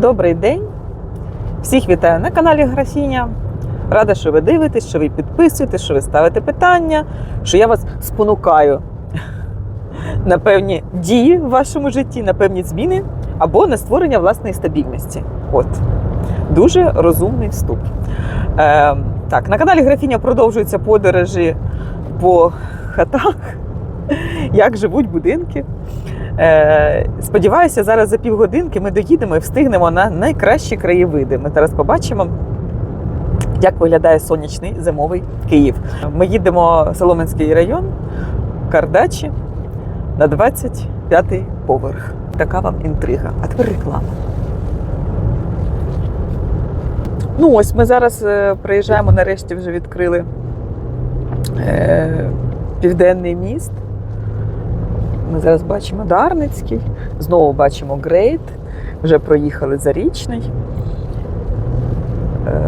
Добрий день! Всіх вітаю на каналі Графіня. Рада, що ви дивитесь, що ви підписуєтесь, що ви ставите питання, що я вас спонукаю на певні дії в вашому житті, на певні зміни або на створення власної стабільності. От. Дуже розумний вступ. Е, так, на каналі Графіня продовжуються подорожі по хатах, як живуть будинки. Е, сподіваюся, зараз за півгодинки ми доїдемо і встигнемо на найкращі краєвиди. Ми зараз побачимо, як виглядає сонячний зимовий Київ. Ми їдемо в Соломенський район, Кардачі на 25-й поверх. Така вам інтрига. А тепер реклама. Ну, ось ми зараз е, приїжджаємо, нарешті вже відкрили е, південний міст. Ми зараз бачимо Дарницький, знову бачимо Грейт, вже проїхали Зарічний. Е,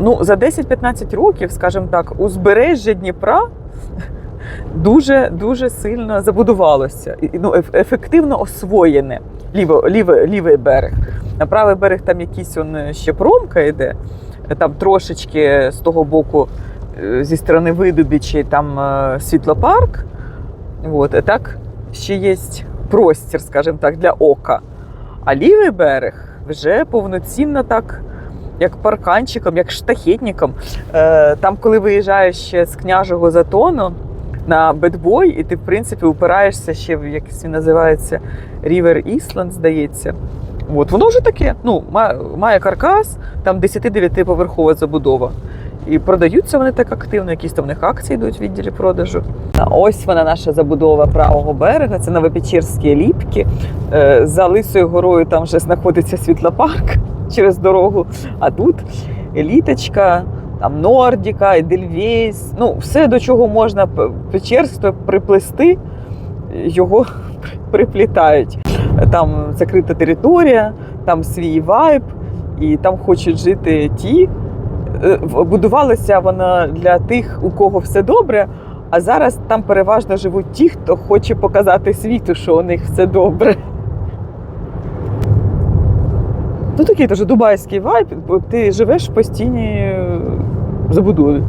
ну, за 10-15 років, скажімо так, узбережжя Дніпра дуже дуже сильно забудувалося, ну, ефективно освоєне ліво, ліве, лівий берег. На правий берег там якийсь он е, ще промка йде, там трошечки з того боку, е, зі сторони Видубічі, там світлопарк. От, так ще є простір, скажімо так, для ока. А лівий берег вже повноцінно так, як парканчиком, як штахетником. Е, там, коли виїжджаєш ще з княжого затону на бедбой, і ти, в принципі, упираєшся ще в якийсь він називається River Island, здається. От, воно вже таке. Ну, має, каркас, там 10-9-поверхова забудова. І продаються вони так активно, якісь там в них акції йдуть в відділі продажу. Ось вона наша забудова правого берега, це Новопечерські ліпки. Е, За Лисою горою там вже знаходиться світлопарк через дорогу. А тут еліточка, там Нордіка, Едельвейс. Ну, все, до чого можна печерство приплести, його приплітають. Там закрита територія, там свій вайб, і там хочуть жити ті. Е, Будувалася вона для тих, у кого все добре. А зараз там переважно живуть ті, хто хоче показати світу, що у них все добре. Ну такий теж дубайський вайб, бо ти живеш в постійній е, забудові.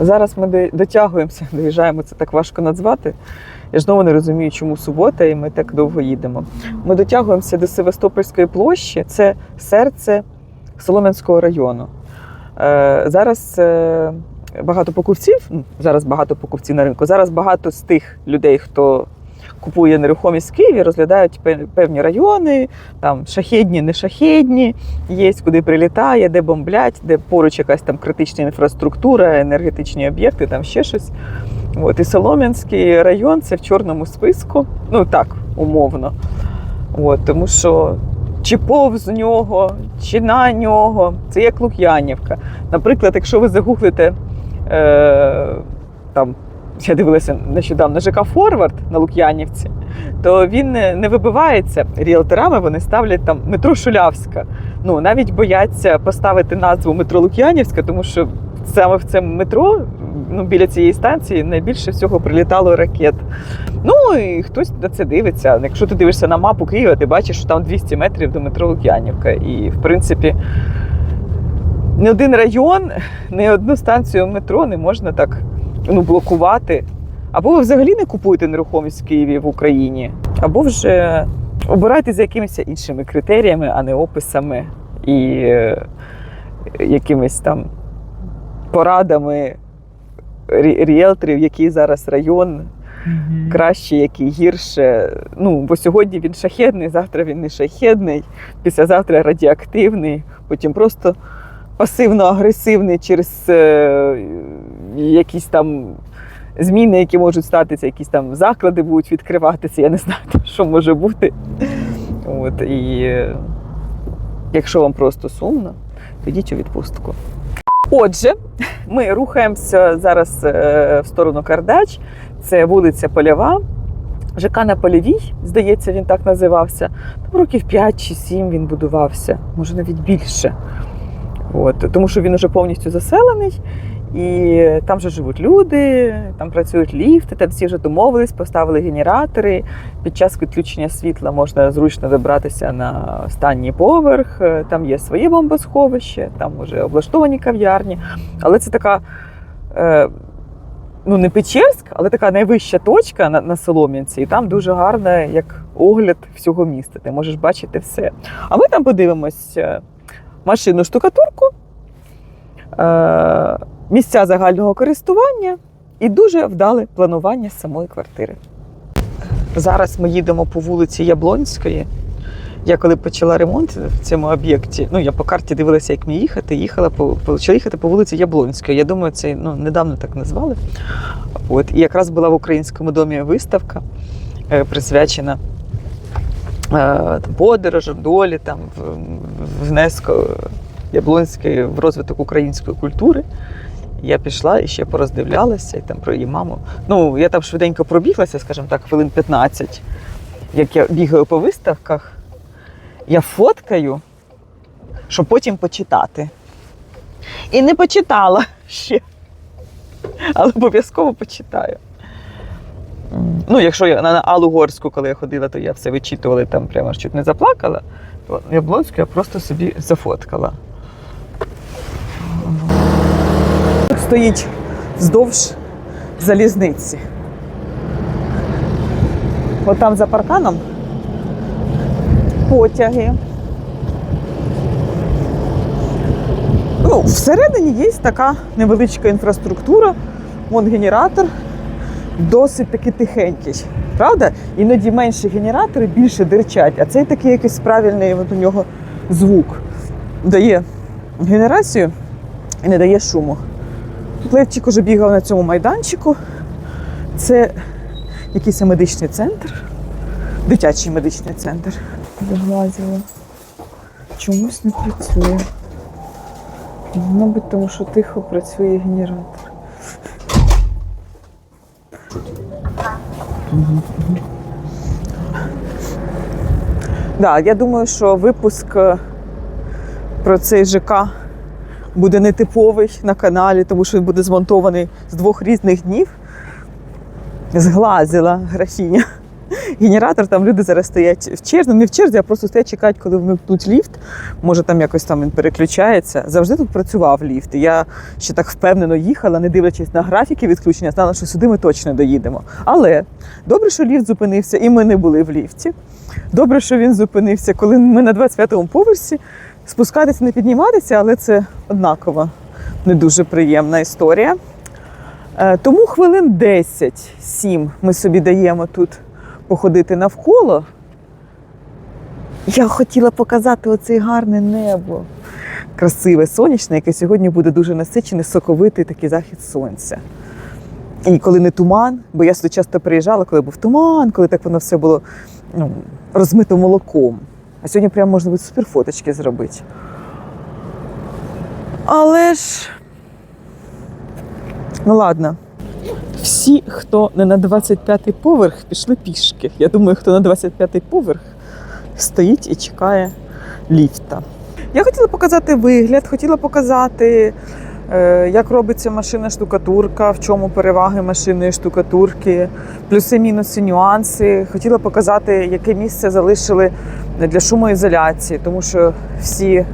Зараз ми дотягуємося, доїжджаємо, це так важко назвати. Я ж знову не розумію, чому субота, і ми так довго їдемо. Ми дотягуємося до Севастопольської площі, це серце Соломенського району. Е, зараз е, багато покупців, зараз багато покупців на ринку. Зараз багато з тих людей, хто купує нерухомість в Києві, розглядають певні райони, там шахідні, не шахідні, є куди прилітає, де бомблять, де поруч якась там критична інфраструктура, енергетичні об'єкти, там ще щось. От, і Солом'янський район це в чорному списку, ну так, умовно. От, тому що чи повз нього, чи на нього. Це як Лук'янівка. Наприклад, якщо ви загуглите е, там, я дивилася нещодавно ЖК Форвард на Лук'янівці, то він не вибивається ріелторами, вони ставлять там метро Шулявська. Ну, навіть бояться поставити назву метро Лук'янівська, тому що саме в цьому метро, ну, біля цієї станції, найбільше всього прилітало ракет. Ну і хтось на це дивиться. Якщо ти дивишся на мапу Києва, ти бачиш, що там 200 метрів до метро Лук'янівка. І, в принципі, ні один район, ні одну станцію метро не можна так ну, блокувати. Або ви взагалі не купуєте нерухомість в Києві в Україні, або вже обирайте за якимись іншими критеріями, а не описами і е, якимись там порадами ріелторів, який зараз район краще, який гірше. Ну, бо сьогодні він шахедний, завтра він не шахедний, післязавтра радіоактивний, потім просто пасивно-агресивний через е, якісь там зміни, які можуть статися, якісь там заклади будуть відкриватися. Я не знаю, що може бути. От, і е, якщо вам просто сумно, то йдіть у відпустку. Отже, ми рухаємося зараз е, в сторону Кардач. Це вулиця Польова. ЖК на Польовій, здається, він так називався. Там років 5 чи 7 він будувався, може навіть більше. От, тому що він уже повністю заселений. І там вже живуть люди, там працюють ліфти, там всі вже домовились, поставили генератори. Під час відключення світла можна зручно добратися на останній поверх. Там є своє бомбосховище, там вже облаштовані кав'ярні. Але це така. Е, Ну, не Печерськ, але така найвища точка на, на Солом'янці, і там дуже гарно, як огляд всього міста. Ти можеш бачити все. А ми там подивимось е, машину штукатурку, е, місця загального користування і дуже вдале планування самої квартири. Зараз ми їдемо по вулиці Яблонської. Я коли почала ремонт в цьому об'єкті, ну я по карті дивилася, як мені їхати, їхала по почала їхати по вулиці Яблонської. Я думаю, це ну, недавно так назвали. От, і якраз була в українському домі виставка, е, присвячена е, подорожам, долі, там, внеску Яблонської в розвиток української культури. Я пішла і ще пороздивлялася і там про її маму. Ну, я там швиденько пробіглася, скажімо так, хвилин 15, як я бігаю по виставках, я фоткаю, щоб потім почитати. І не почитала ще. Але обов'язково почитаю. Ну, якщо я на Аллу Горську, коли я ходила, то я все вичитувала там прямо чуть не заплакала. То Яблонську я просто собі зафоткала. Стоїть вздовж залізниці. От там за парканом потяги. Ну, всередині є така невеличка інфраструктура, вон генератор, досить таки тихенький. Правда? Іноді менші генератори більше дирчать, а цей такий якийсь правильний от у нього звук. Дає генерацію і не дає шуму. Левчик уже бігав на цьому майданчику. Це якийсь медичний центр, дитячий медичний центр. Заглазила. Чомусь не працює. Мабуть, тому що тихо працює генератор. Да, я думаю, що випуск е, про цей ЖК буде нетиповий на каналі, тому що він буде змонтований з двох різних днів. Зглазила графіня. Генератор, там люди зараз стоять в черзі, ну не в черзі, а просто стоять, чекають, коли вмикнуть ліфт. Може, там якось там він переключається. Завжди тут працював ліфт. І я ще так впевнено їхала, не дивлячись на графіки відключення, знала, що сюди ми точно доїдемо. Але добре, що ліфт зупинився, і ми не були в ліфті. Добре, що він зупинився, коли ми на 25-му поверсі. Спускатися, не підніматися, але це однаково не дуже приємна історія. Е, Тому хвилин 10-7 ми собі даємо тут походити навколо. Я хотіла показати оце гарне небо. Красиве, сонячне, яке сьогодні буде дуже насичене, соковитий такий захід сонця. І коли не туман, бо я сюди часто приїжджала, коли був туман, коли так воно все було ну, розмито молоком. А сьогодні прямо можна буде суперфоточки зробити. Але ж. Ну ладно. Всі, хто не на 25-й поверх, пішли пішки. Я думаю, хто на 25-й поверх стоїть і чекає ліфта. Я хотіла показати вигляд, хотіла показати, е, як робиться машина штукатурка, в чому переваги машинної штукатурки, плюси-мінуси, нюанси. Хотіла показати, яке місце залишили для шумоізоляції, тому що всі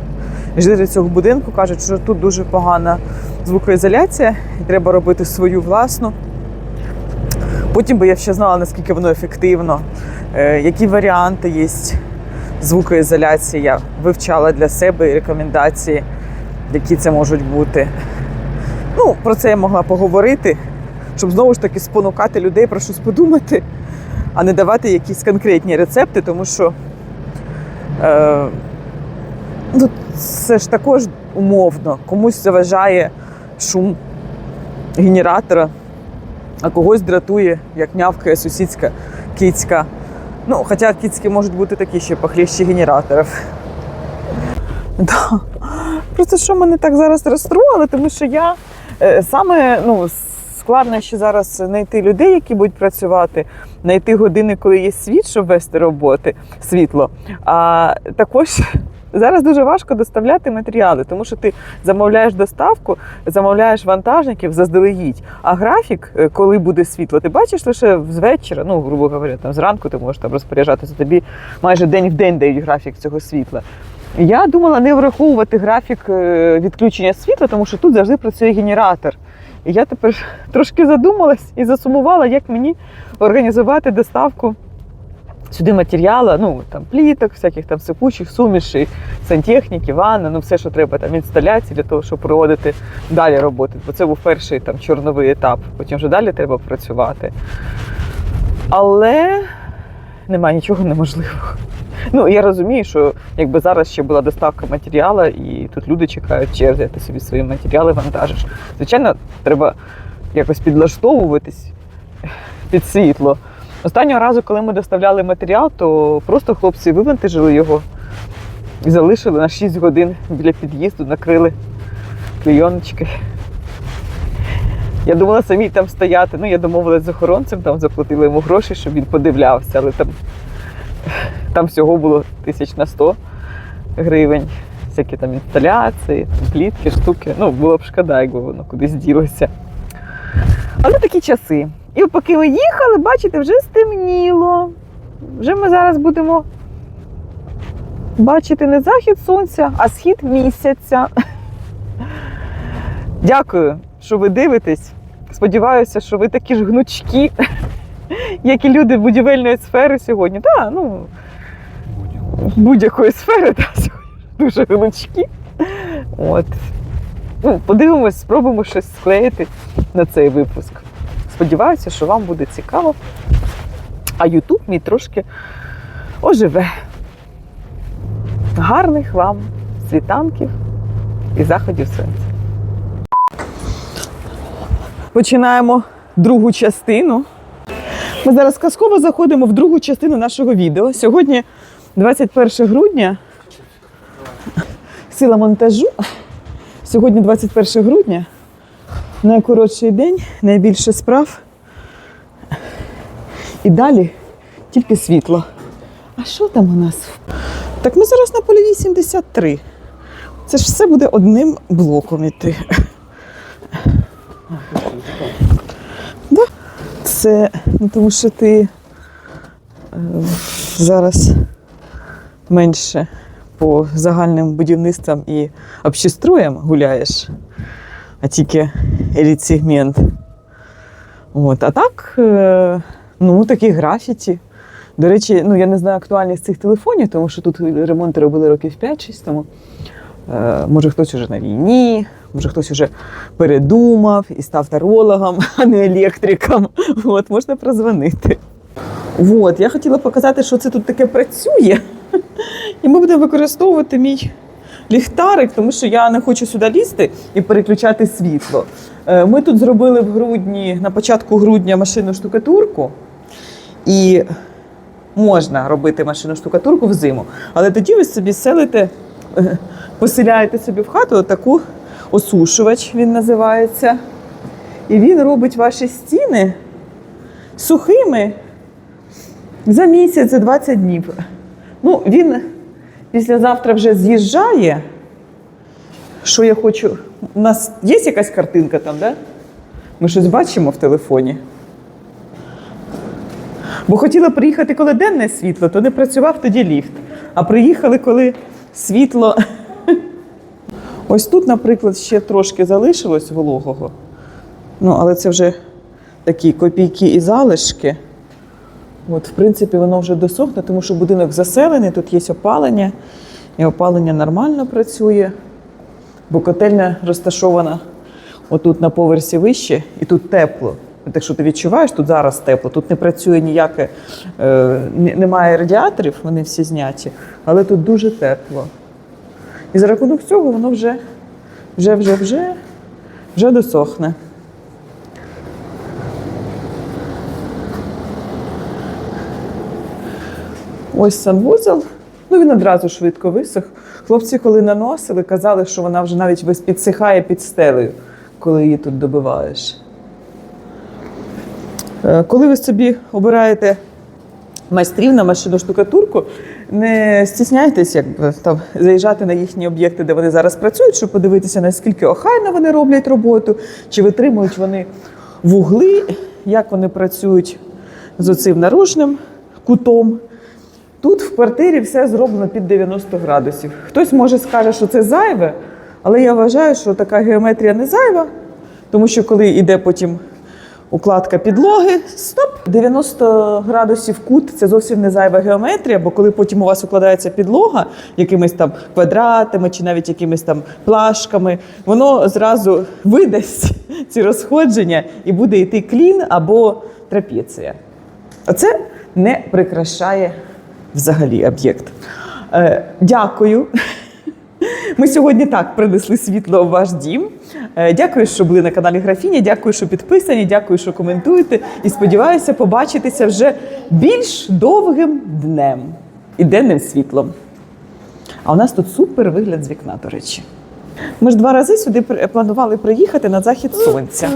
жителі цього будинку кажуть, що тут дуже погана звукоізоляція, і треба робити свою власну. Потім би я ще знала, наскільки воно ефективно, е, які варіанти є звукоізоляції. Я вивчала для себе і рекомендації, які це можуть бути. Ну, про це я могла поговорити, щоб знову ж таки спонукати людей про щось подумати, а не давати якісь конкретні рецепти, тому що е, ну, це ж також умовно, комусь заважає шум генератора, а когось дратує, як нявкає сусідська кицька. Ну, хоча кицьки можуть бути такі ще похліщі генераторів. Да. Просто що мене так зараз розстроїли, тому що я е, саме ну, складно ще зараз знайти людей, які будуть працювати, знайти години, коли є світ, щоб вести роботи, світло. А також Зараз дуже важко доставляти матеріали, тому що ти замовляєш доставку, замовляєш вантажників заздалегідь. А графік, е, коли буде світло, ти бачиш лише з вечора, ну, грубо говоря, там зранку ти можеш там розпоряджатися. Тобі майже день в день дають графік цього світла. Я думала не враховувати графік е, відключення світла, тому що тут завжди працює генератор. І я тепер трошки задумалась і засумувала, як мені організувати доставку сюди матеріалу, ну там пліток, всяких там сипучих, сумішей, сантехніки, ванна, ну все, що треба, там інсталяції для того, щоб проводити далі роботи. Бо це був перший там чорновий етап. Потім вже далі треба працювати. Але немає нічого неможливого. Ну, я розумію, що якби зараз ще була доставка матеріалу, і тут люди чекають черзі, ти собі свої матеріали вантажиш. Звичайно, треба якось підлаштовуватись під світло. Останнього разу, коли ми доставляли матеріал, то просто хлопці вивантажили його і залишили на 6 годин біля під'їзду, накрили клейоночкою. Я думала самі там стояти. Ну, я домовилась з охоронцем, там заплатила йому гроші, щоб він подивлявся, але там, там всього було тисяч на 100 гривень. Всякі там інсталяції, там плітки, штуки. Ну, було б шкода, якби воно кудись ділося. Але такі часи. І поки ви їхали, бачите, вже стемніло. Вже ми зараз будемо бачити не захід сонця, а схід місяця. Дякую, що ви дивитесь. Сподіваюся, що ви такі ж гнучкі, як і люди будівельної сфери сьогодні. Так, ну, будь-якої сфери, так, сьогодні дуже гнучкі. От. Ну, подивимось, спробуємо щось склеїти на цей випуск. Сподіваюся, що вам буде цікаво. А Ютуб мій трошки оживе. Гарних вам світанків і заходів сонця. Починаємо другу частину. Ми зараз казково заходимо в другу частину нашого відео. Сьогодні 21 грудня. Сила монтажу. Сьогодні 21 грудня. Найкоротший день, найбільше справ. І далі тільки світло. А що там у нас? Так ми зараз на польовій 73. Це ж все буде одним блоком іти. Це ну, тому що ти е, зараз менше по загальним будівництвам і общестроям гуляєш, а тільки еліт-сегмент. От. А так, е, ну, такі графіті. До речі, ну я не знаю актуальність цих телефонів, тому що тут ремонти робили років 5-6 тому. Е, може, хтось уже на війні, може хтось уже передумав і став тарологом, а не електриком. От, можна прозвонити. От, я хотіла показати, що це тут таке працює. І ми будемо використовувати мій ліхтарик, тому що я не хочу сюди лізти і переключати світло. Е, Ми тут зробили в грудні, на початку грудня машину штукатурку. І можна робити машину штукатурку взиму. Але тоді ви собі селите, е, поселяєте собі в хату таку осушувач, він називається. І він робить ваші стіни сухими за місяць, за 20 днів. Ну, він післязавтра вже з'їжджає. Що я хочу? У нас є якась картинка там, да? Ми щось бачимо в телефоні. Бо хотіла приїхати, коли денне світло, то не працював тоді ліфт. А приїхали, коли світло. Ось тут, наприклад, ще трошки залишилось вологого. Ну, але це вже такі копійки і залишки. От, в принципі, воно вже досохне, тому що будинок заселений, тут є опалення, і опалення нормально працює, бо котельня розташована отут на поверсі вище, і тут тепло. Так що ти відчуваєш, тут зараз тепло, тут не працює ніяке, е, немає радіаторів, вони всі зняті, але тут дуже тепло. І за рахунок цього воно вже, вже, вже, вже, вже досохне. Ось санвузол. Ну, він одразу швидко висох. Хлопці, коли наносили, казали, що вона вже навіть підсихає під стелею, коли її тут добиваєш. Е, Коли ви собі обираєте майстрів на машину штукатурку. Не стісняйтесь, якби там заїжджати на їхні об'єкти, де вони зараз працюють, щоб подивитися, наскільки охайно вони роблять роботу, чи витримують вони вугли, як вони працюють з оцим наружним кутом. Тут в квартирі все зроблено під 90 градусів. Хтось може скаже, що це зайве, але я вважаю, що така геометрія не зайва, тому що коли йде потім укладка підлоги, стоп, 90 градусів кут це зовсім не зайва геометрія, бо коли потім у вас укладається підлога якимись там квадратами чи навіть якимись там плашками, воно зразу видасть ці розходження і буде йти клін або трапеція. Оце не прикрашає взагалі об'єкт. Е, дякую. Ми сьогодні так принесли світло в ваш дім. Е, Дякую, що були на каналі Графіня. Дякую, що підписані. Дякую, що коментуєте. І сподіваюся побачитися вже більш довгим днем і денним світлом. А у нас тут супер вигляд з вікна, до речі. Ми ж два рази сюди планували приїхати на захід сонця.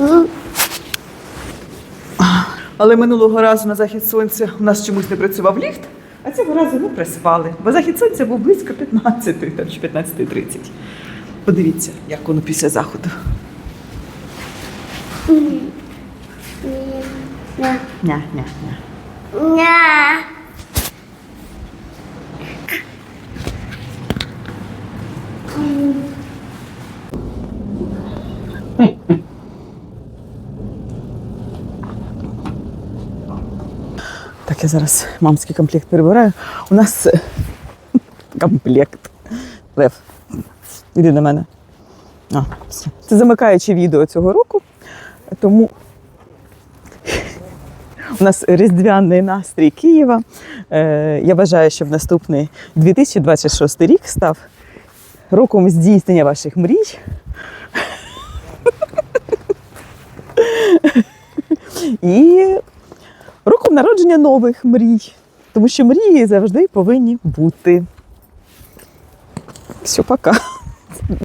Але минулого разу на захід сонця у нас чомусь не працював ліфт, а цього разу ми приспали. Бо захід сонця був близько 15 там, чи 15.30. Подивіться, як воно після заходу. Ня. Ня, ня, ня. Так, я зараз мамський комплект перебираю. У нас е, комплект. Лев, іди до мене. А, все. Це замикаюче відео цього року, тому у нас різдвяний настрій Києва. Е, я бажаю, щоб наступний 2026 рік став роком здійснення ваших мрій. І роком народження нових мрій. Тому що мрії завжди повинні бути. Все, пока.